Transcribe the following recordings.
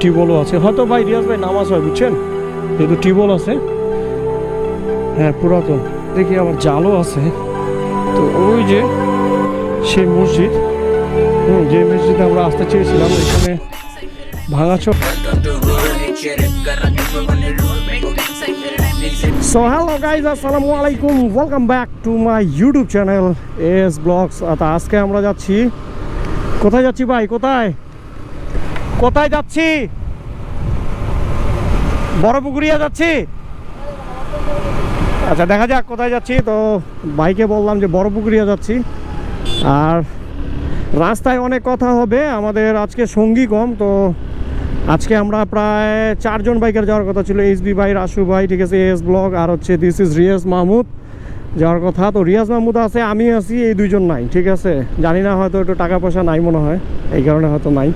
টিউবওয়েলও আছে। হয়তো ভাই রিয়াজ ভাই নামাজ হয় বুঝছেন? যেহেতু টিউবওয়েল আছে। হ্যাঁ পুরাতন। দেখি আমার জালও আছে। তো ওই যে সেই মসজিদ হুম, যে মসজিদে আমরা আসতে চেয়েছিলাম এখানে ভাঙাচোর। সো হ্যালো গাইজ আসসালামু আলাইকুম। Welcome back to my YouTube channel S vlogs আজকে আমরা যাচ্ছি কোথায় যাচ্ছি ভাই? কোথায়? কোথায় যাচ্ছি? বড় পুকুরিয়া যাচ্ছি। আচ্ছা দেখা যাক কোথায় যাচ্ছি। তো বাইকে বললাম যে বড় পুকুরিয়া যাচ্ছি। আর রাস্তায় অনেক কথা হবে। আমাদের আজকে সঙ্গী কম, তো আজকে আমরা প্রায় চারজন বাইকার যাওয়ার কথা ছিল। এইচ বি ভাই, রাসু ভাই, ঠিক আছে, এস ব্লক আর হচ্ছে দিস ইজ রিয়াজ মাহমুদ যাওয়ার কথা। তো রিয়াজ মাহমুদ আছে, আমি আছি, এই দুইজন নাই, ঠিক আছে? জানি না হয়তো একটু টাকা পয়সা নাই মনে হয়, এই কারণে হয়তো নাই।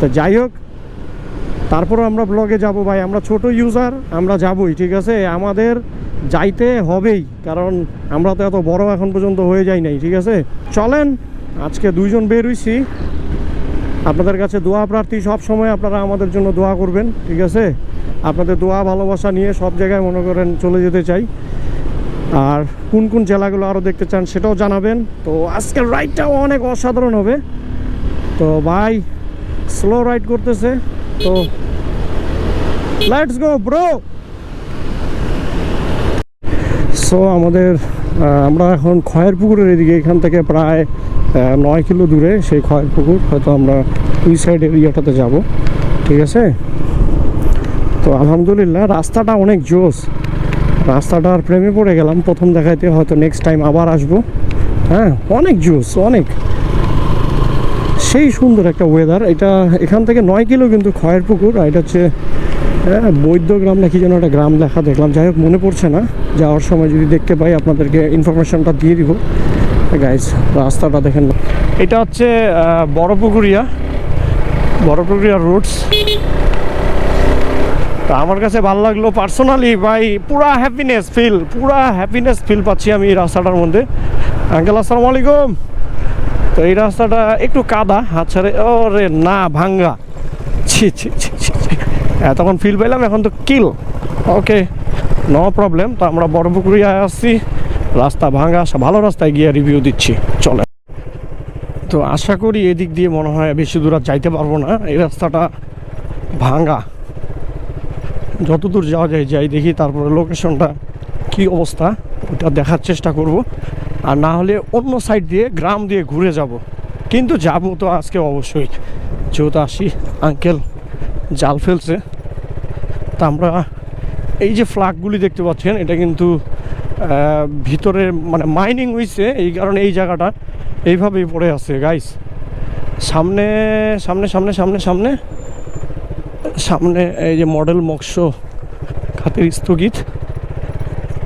তো যাই হোক, তারপরও আমরা ব্লগে যাব ভাই। আমরা ছোট ইউজার আমরা যাবই, ঠিক আছে? আমাদের যাইতে হবেই, কারণ আমরা তো এত বড় এখন পর্যন্ত হয়ে যাই নাই, ঠিক আছে? চলেন, আজকে দুইজন বের হইছি আপনাদের কাছে দোয়া প্রার্থী, সব সময় আপনারা আমাদের জন্য দোয়া করবেন, ঠিক আছে? আপনাদের দোয়া, ভালোবাসা নিয়ে সব জায়গায় মনে করেন চলে যেতে চাই। আর কোন কোন জেলাগুলো আরও দেখতে চান সেটাও জানাবেন। তো আজকের রাইডটাও অনেক অসাধারণ হবে। তো ভাই স্লো রাইড করতেছে, তো লেটস গো ব্রো সো আমাদের আমরা এখন খয়ের পুকুরের এদিকে, এখান থেকে প্রায় নয় কিলো দূরে সেই খয়ের পুকুর হয়তো আমরা ওই সাইড এরিয়াটাতে যাব, ঠিক আছে? তো আলহামদুলিল্লাহ, রাস্তাটা অনেক জোস। রাস্তাটার প্রেমে পড়ে গেলাম, প্রথম দেখাইতে, হয়তো নেক্সট টাইম আবার আসব। হ্যাঁ অনেক জোস, অনেক। সেই সুন্দর একটা ওয়েদার এটা এখান থেকে নয় কিলো কিন্তু খয়ের পুকুর আর এটা হচ্ছে হ্যাঁ, বৈদ্যগ্রাম না কি যেন একটা গ্রাম লেখা দেখলাম। যাই হোক মনে পড়ছে না। যাওয়ার সময় যদি দেখতে পাই আপনাদেরকে ইনফরমেশনটা দিয়ে দিব। গাইজ রাস্তাটা দেখেন। এটা হচ্ছে আহ, বড় পুকুরিয়া বড় পুকুরিয়া রুটস তা আমার কাছে ভালো লাগল পার্সোনালি ভাই পুরা হ্যাপিনেস ফিল পুরা হ্যাপিনেস ফিল পাচ্ছি আমি এই রাস্তাটার মধ্যে। আঙ্কেল আসসালামু আলাইকুম। তো এই রাস্তাটা একটু কাদা হাত ছাড়ে ওরে না, ভাঙ্গা। ছি ছি ছি ছি তখন ফিল পেলাম, এখন তো কিল ওকে নো প্রবলেম তো আমরা বড় পুকুরিয়ায় আসছি। রাস্তা ভাঙা ভালো রাস্তায় গিয়ে রিভিউ দিচ্ছি। চলে। তো আশা করি এদিক দিয়ে মনে হয় বেশি দূর আর যাইতে পারব না। এই রাস্তাটা ভাঙা যতদূর যাওয়া যায়, যাই দেখি তারপরে লোকেশনটা কি অবস্থা, ওটা দেখার চেষ্টা করব। আর না হলে অন্য সাইড দিয়ে, গ্রাম দিয়ে ঘুরে যাব। কিন্তু যাব তো আজকে অবশ্যই। যেহেতু আসি আঙ্কেল জাল ফেলছে। তা আমরা এই যে ফ্ল্যাগগুলি দেখতে পাচ্ছেন, এটা কিন্তু ভিতরে মানে মাইনিং হয়েছে এই কারণে এই জায়গাটা এইভাবেই পড়ে আছে গাইস সামনে সামনে সামনে সামনে সামনে সামনে এই যে মডেল মৎস্য খাতের স্থগিত।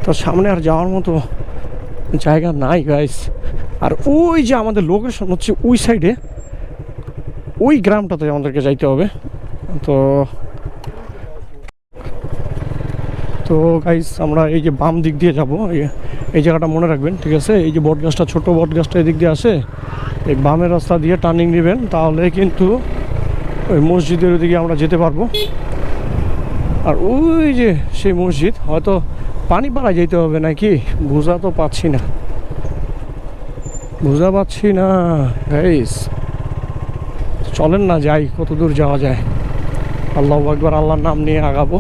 তো সামনে আর যাওয়ার মতো জায়গা নাই গাইস আর ওই যে আমাদের লোকেশন হচ্ছে ওই সাইডে ওই গ্রামটাতে আমাদেরকে যাইতে হবে। তো তো গাইস আমরা এই যে বাম দিক দিয়ে যাব। এই জায়গাটা মনে রাখবেন, ঠিক আছে? এই যে বট গাছটা ছোটো বট গাছটা এদিক দিয়ে আসে এই বামের রাস্তা দিয়ে টার্নিং নেবেন, তাহলে কিন্তু ওই মসজিদের ওদিকে আমরা যেতে পারব। আর ওই যে সেই মসজিদ, হয়তো পানি পাড়ায় যেতে হবে নাকি? বোঝা তো পাচ্ছি না। বোঝা পাচ্ছি না। গাইস চলেন না যাই, কত দূর যাওয়া যায়। আল্লাহ একবার আল্লাহর নাম নিয়ে আগাবো।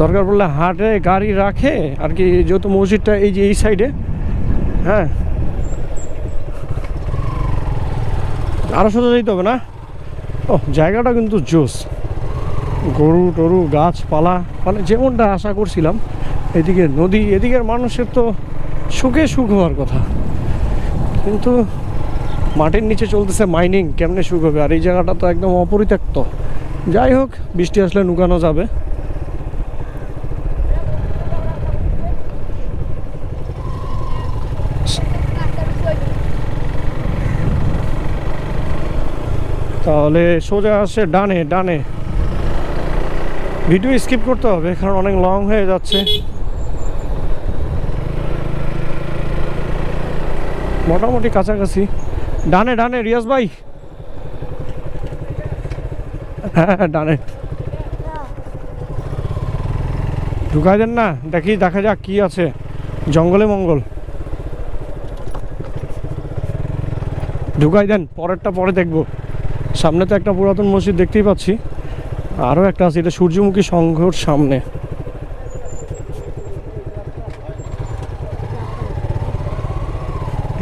দরকার পড়লে হাটে গাড়ি রাখে, আর কি যেহেতু মসজিদটা এই যে এই সাইডে হ্যাঁ। আরও সোজা যেতে হবে না? ও জায়গাটা কিন্তু জোস। গরু টরু গাছপালা মানে যেমনটা আশা করছিলাম, এদিকে নদী, এদিকের মানুষের তো সুখে সুখ হওয়ার কথা। কিন্তু মাটির নিচে চলতেছে মাইনিং কেমনে সুখ হবে? আর এই জায়গাটা তো একদম অপরিত্যক্ত। যাই হোক, বৃষ্টি আসলে নুকানো যাবে। তাহলে সোজা আসে ডানে ডানে। ভিডিও স্কিপ করতে হবে কারণ অনেক লং হয়ে যাচ্ছে। মোটামুটি কাছাকাছি। ডানে ডানে রিয়াজ ভাই। হ্যাঁ হ্যাঁ, ডানে। ঢুকাই দেন না দেখি দেখা যাক কি আছে। জঙ্গলে মঙ্গল। ঢুকাই দেন পরেরটা পরে দেখব। সামনে তো একটা পুরাতন মসজিদ দেখতেই পাচ্ছি। আরও একটা আছে, এটা সূর্যমুখী সংঘর সামনে।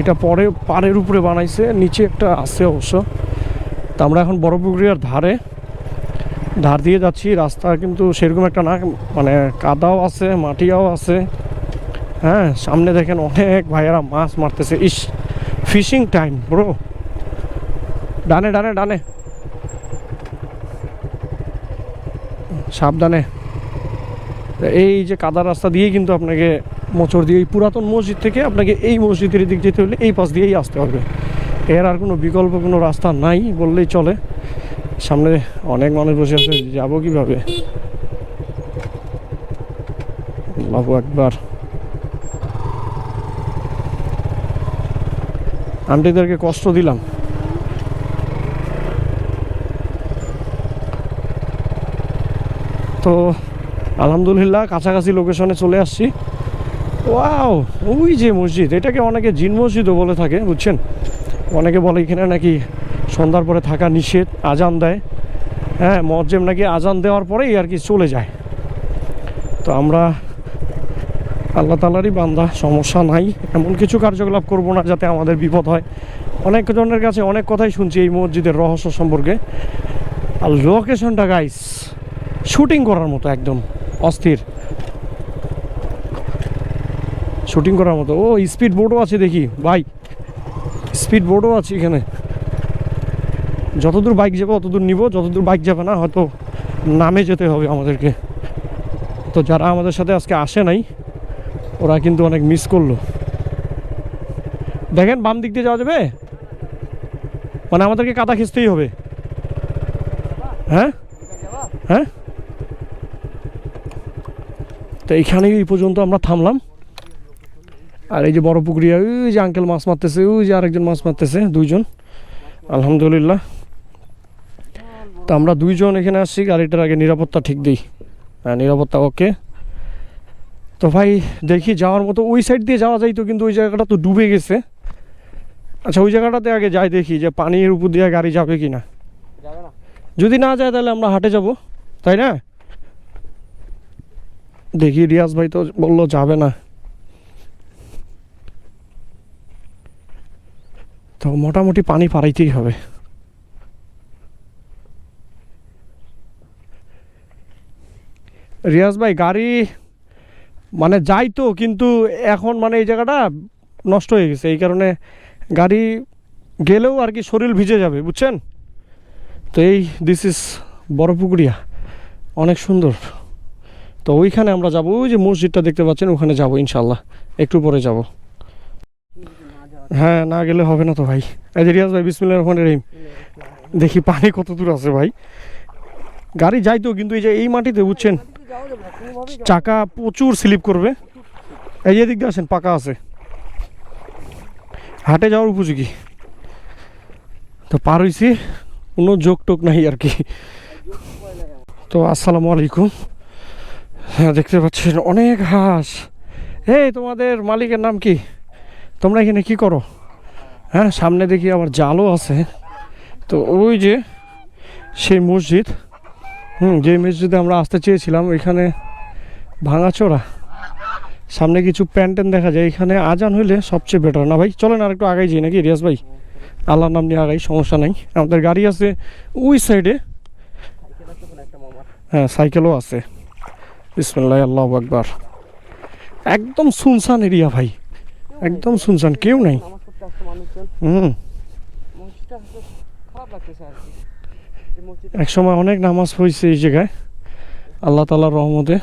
এটা পরে পাড়ের উপরে বানাইছে, নিচে একটা আছে অবশ্য। তা আমরা এখন বড় পুকুরিয়ার ধারে, ধার দিয়ে যাচ্ছি, রাস্তা কিন্তু সেরকম একটা না মানে কাদাও আছে মাটিও আছে। হ্যাঁ সামনে দেখেন অনেক ভাইয়েরা মাছ মারতেছে। ইস, ফিশিং টাইম, ব্রো। ডানে ডানে ডানে। সাবধানে। এই যে কাদা রাস্তা দিয়ে কিন্তু আপনাকে মোচড় দিয়ে এই পুরাতন মসজিদ থেকে আপনাকে এই মসজিদের দিক যেতে হলে এই পাশ দিয়েই আসতে হবে। এর আর কোনো বিকল্প, কোনো রাস্তা নাই বললেই চলে। সামনে অনেক মানুষ বসে আছে, যাব কীভাবে? বাবু একবার। আন্টিদেরকে কষ্ট দিলাম। তো আলহামদুলিল্লাহ, কাছাকাছি লোকেশনে চলে আসছি। ওয়াও ওই যে মসজিদ, এটাকে অনেকে জিন মসজিদও বলে থাকে, বুঝছেন? অনেকে বলে এখানে নাকি সন্ধ্যার পরে থাকা নিষেধ, আজান দেয়। হ্যাঁ মজ্জেম নাকি আজান দেওয়ার পরেই আর কি চলে যায়। তো আমরা আল্লাহ তালারই বান্দা, সমস্যা নাই। এমন কিছু কার্যকলাপ করব না যাতে আমাদের বিপদ হয়। অনেকজনের কাছে অনেক কথাই শুনছি এই মসজিদের রহস্য সম্পর্কে। আর লোকেশনটা গাইস শুটিং করার মতো, একদম অস্থির। শুটিং করার মতো। ও স্পিড বোর্ডও আছে দেখি বাইক স্পিড বোর্ডও আছে এখানে। যতদূর বাইক যাবে অতদূর নিব, যতদূর বাইক যাবে না, হয়তো নামে যেতে হবে আমাদেরকে। তো যারা আমাদের সাথে আজকে আসে নাই, ওরা কিন্তু অনেক মিস করল। দেখেন, বাম দিক দিয়ে যাওয়া যাবে? মানে আমাদেরকে কাদা খিঁচতেই হবে। হ্যাঁ হ্যাঁ? তো এইখানেই এই পর্যন্ত আমরা থামলাম। আর এই যে বড় পুকুরিয়া, ওই যে আঙ্কেল মাছ মারতেছে, ওই যে আরেকজন মাছ মারতেছে, দুইজন। আলহামদুলিল্লাহ। তো আমরা দুইজন এখানে আসছি, গাড়িটার আগে নিরাপত্তা ঠিক দিই। হ্যাঁ নিরাপত্তা ওকে। তো ভাই, দেখি যাওয়ার মতো ওই সাইড দিয়ে যাওয়া যাইতো কিন্তু ওই জায়গাটা তো ডুবে গেছে। আচ্ছা ওই জায়গাটাতে আগে যাই দেখি যে পানির উপর দিয়ে গাড়ি যাবে কি না না যদি না যায় তাহলে আমরা হাটে যাব, তাই না? দেখি রিয়াজ ভাই তো বলল যাবে না। তো মোটামুটি পানি পাড়াইতেই হবে। রিয়াজ ভাই, গাড়ি মানে যাই তো, কিন্তু এখন মানে এই জায়গাটা নষ্ট হয়ে গেছে। এই কারণে গাড়ি গেলেও আর কি শরীর ভিজে যাবে, বুঝছেন? তো এই দিস ইজ বড়পুকুরিয়া। অনেক সুন্দর। তো ওইখানে আমরা যাব, ওই যে মসজিদটা দেখতে পাচ্ছেন, ওখানে যাব ইনশাল্লাহ একটু পরে যাব। হ্যাঁ না গেলে হবে না তো ভাই। রিয়াজ ভাই বিসমিল্লাহ রহমান রহিম। দেখি পানি কত দূর আছে ভাই। গাড়ি যাই তো কিন্তু এই যে এই মাটিতে, বুঝছেন, চাকা প্রচুর স্লিপ করবে। এই যে দিক দিয়ে আসেন, পাকা আছে। হাটে যাওয়ার উপযোগী। তো পার হইছি, কোনো যোগ টোক নাই আর কি। তো আসসালামু আলাইকুম। হ্যাঁ দেখতে পাচ্ছেন অনেক হাঁস। এই, তোমাদের মালিকের নাম কি? তোমরা এখানে কি করো? হ্যাঁ সামনে দেখি আবার জালও আছে। তো ওই যে, সেই মসজিদ, হুম, যে মসজিদে আমরা আসতে চেয়েছিলাম, ওইখানে ভাঙাচোরা। সামনে কিছু প্যান্টেন দেখা যায়, এখানে আজান হইলে সবচেয়ে বেটার না ভাই, চলেন আর একটু আগাই যাই নাকি, রিয়াজ ভাই? আল্লাহর নাম নিয়ে আগাই, সমস্যা নাই। আমাদের গাড়ি আছে ওই সাইডে হ্যাঁ সাইকেলও আছে। বিসমুল্লাহ আল্লাহ আকবার একদম সুনসান এরিয়া ভাই। একদম সুনসান কেউ নাই। হুম। এক সময় অনেক নামাজ পড়ছে এই জায়গায়, আল্লাহ তালার রহমতে।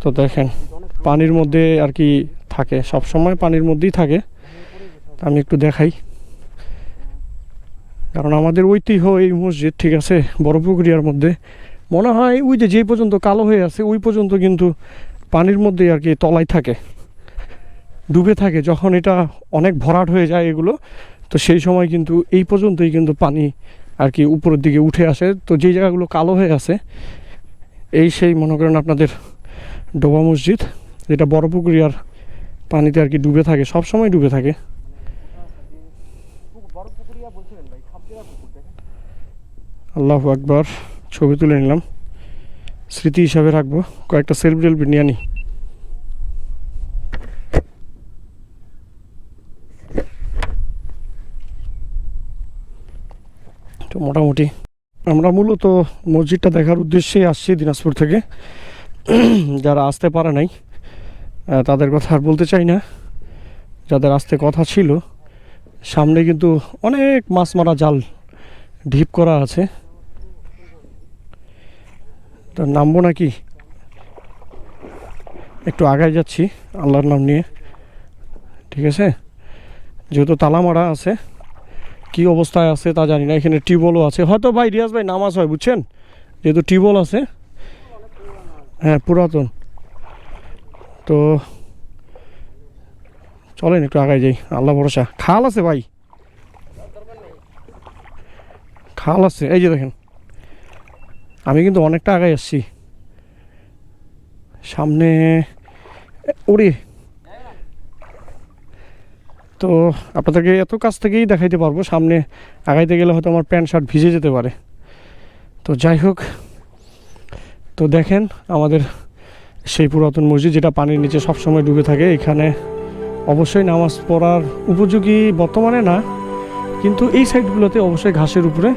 তো দেখেন, পানির মধ্যে আর কি থাকে সব সময় পানির মধ্যেই থাকে। আমি একটু দেখাই। কারণ আমাদের ঐতিহ্য এই মসজিদ, ঠিক আছে, বড় পুকুরিয়ার মধ্যে। মনে হয় ওই যে যেই পর্যন্ত কালো হয়ে আছে ওই পর্যন্ত কিন্তু পানির মধ্যেই আর কি তলায় থাকে ডুবে থাকে। যখন এটা অনেক ভরাট হয়ে যায় এগুলো তো সেই সময় কিন্তু এই পর্যন্তই কিন্তু পানি আর কি উপরের দিকে উঠে আসে। তো যেই জায়গাগুলো কালো হয়ে আছে এই সেই মনে করেন আপনাদের ডোবা মসজিদ যেটা বড় পুকুরিয়ার পানিতে আর কি ডুবে থাকে সব সময় ডুবে থাকে। পুকুর- পুকুর আল্লাহ আকবার। ছবি তুলে নিলাম। স্মৃতি হিসাবে রাখব। কয়েকটা সেলফি টেলফি নিয়ে আনি। তো মোটামুটি আমরা মূলত মসজিদটা দেখার উদ্দেশ্যেই আসছি দিনাজপুর থেকে। যারা আসতে পারে নাই তাদের কথা আর বলতে চাই না। যাদের আসতে কথা ছিল, সামনে কিন্তু অনেক মাছ মারা জাল ঢিপ করা আছে। তো নামবো নাকি? একটু আগায় যাচ্ছি, আল্লাহর নাম নিয়ে। ঠিক আছে? যেহেতু তালা মারা আছে, কি অবস্থায় আছে তা জানি না, এখানে টিউবওয়েলও আছে। হয়তো ভাই, রিয়াজ ভাই নামাজ হয়, বুঝছেন? যেহেতু টিউবওয়েল আছে। হ্যাঁ পুরাতন। তো চলেন, একটু আগায় যাই, আল্লাহ ভরসা। খাল আছে ভাই। খাল আছে, এই যে দেখেন। আমি কিন্তু অনেকটা আগায় আসছি। সামনে ওরে তো আপনাদেরকে এত কাছ থেকেই দেখাইতে পারব, সামনে আগাইতে গেলে হয়তো আমার প্যান্ট শার্ট ভিজে যেতে পারে। তো যাই হোক, তো দেখেন আমাদের সেই পুরাতন মসজিদ যেটা পানির নিচে সবসময় ডুবে থাকে, এখানে অবশ্যই নামাজ পড়ার উপযোগী বর্তমানে না, কিন্তু এই সাইডগুলোতে অবশ্যই ঘাসের উপরে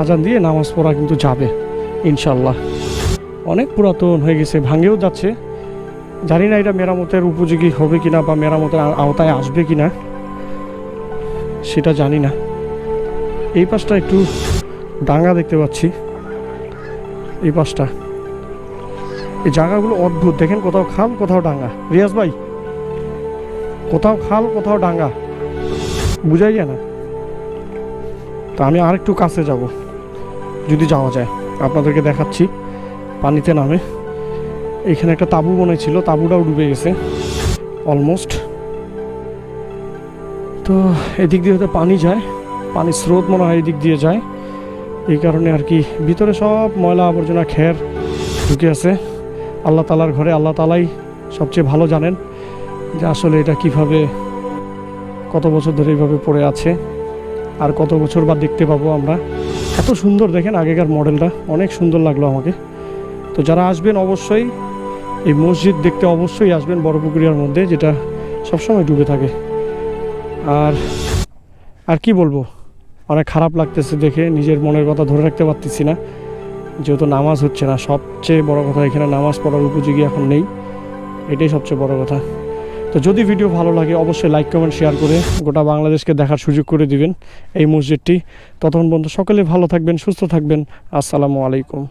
আজান দিয়ে নামাজ পড়া কিন্তু যাবে। ইনশাল্লাহ। অনেক পুরাতন হয়ে গেছে, ভাঙেও যাচ্ছে। জানি না এটা মেরামতের উপযোগী হবে কিনা বা মেরামতের আওতায় আসবে কিনা, সেটা জানি না। এই পাশটা একটু ডাঙ্গা দেখতে পাচ্ছি। এই পাশটা। এই জায়গাগুলো অদ্ভুত, দেখেন কোথাও খাল, কোথাও ডাঙ্গা। রিয়াজ ভাই, কোথাও খাল, কোথাও ডাঙ্গা। বুঝাই যায় না। তা আমি আরেকটু কাছে যাব, যদি যাওয়া যায়। আপনাদেরকে দেখাচ্ছি, পানিতে নামে। এখানে একটা তাঁবু মনে ছিল, তাঁবুটাও ডুবে গেছে অলমোস্ট তো এদিক দিয়ে হয়তো পানি যায়, পানির স্রোত মনে হয় এদিক দিয়ে যায়। এই কারণে আর কি, ভিতরে সব ময়লা আবর্জনা, খের ঢুকে আছে। আল্লাহ তালার ঘরে আল্লাহ তালাই সবচেয়ে ভালো জানেন যে আসলে এটা কীভাবে, কত বছর ধরে এইভাবে পড়ে আছে, আর কত বছর বাদ দেখতে পাবো আমরা। এত সুন্দর দেখেন আগেকার মডেলটা, অনেক সুন্দর লাগল আমাকে। তো যারা আসবেন অবশ্যই, এই মসজিদ দেখতে অবশ্যই আসবেন বড় পুকুরিয়ার মধ্যে, যেটা সবসময় ডুবে থাকে। আর আর কি বলব? অনেক খারাপ লাগতেছে দেখে, নিজের মনের কথা ধরে রাখতে পারতেছি না। যেহেতু নামাজ হচ্ছে না, সবচেয়ে বড় কথা এখানে নামাজ পড়ার উপযোগী এখন নেই। এটাই সবচেয়ে বড় কথা। তো যদি ভিডিও ভালো লাগে, অবশ্যই লাইক কমেন্ট শেয়ার করে গোটা বাংলাদেশকে দেখার সুযোগ করে দিবেন এই মসজিদটি। ততক্ষণ পর্যন্ত সকলে ভালো থাকবেন, সুস্থ থাকবেন। আসসালামু আলাইকুম।